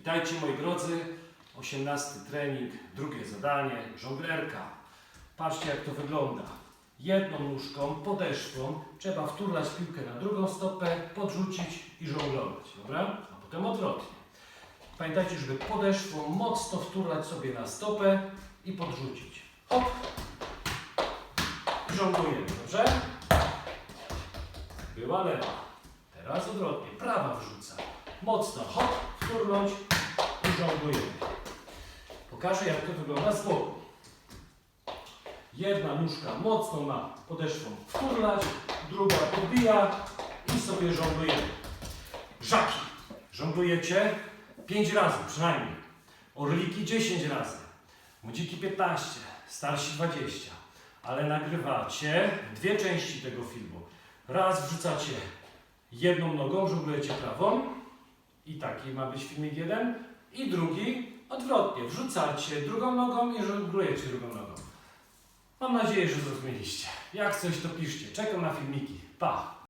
Witajcie moi drodzy, 18 trening, drugie zadanie, żonglerka. Patrzcie jak to wygląda. Jedną nóżką, podeszwą trzeba wturlać piłkę na drugą stopę, podrzucić i żonglować, dobra? A potem odwrotnie. Pamiętajcie, żeby podeszwą mocno wturlać sobie na stopę i podrzucić. Hop! I żonglujemy, dobrze? Była lewa. Teraz odwrotnie. Prawa wrzuca. Mocno. Hop, wturnąć i żonglujemy. Pokażę jak to wygląda z boku. Jedna nóżka mocno na podeszwą wturlać, druga podbija i sobie żonglujemy. Żaki. Żonglujecie 5 razy przynajmniej. Orliki 10 razy. Młodziki 15, starsi 20. Ale nagrywacie dwie części tego filmu. Raz wrzucacie jedną nogą, żonglujecie prawą i taki ma być filmik jeden. I drugi odwrotnie, wrzucacie drugą nogą i żonglujecie drugą nogą. Mam nadzieję, że zrozumieliście. Jak coś to piszcie. Czekam na filmiki. Pa!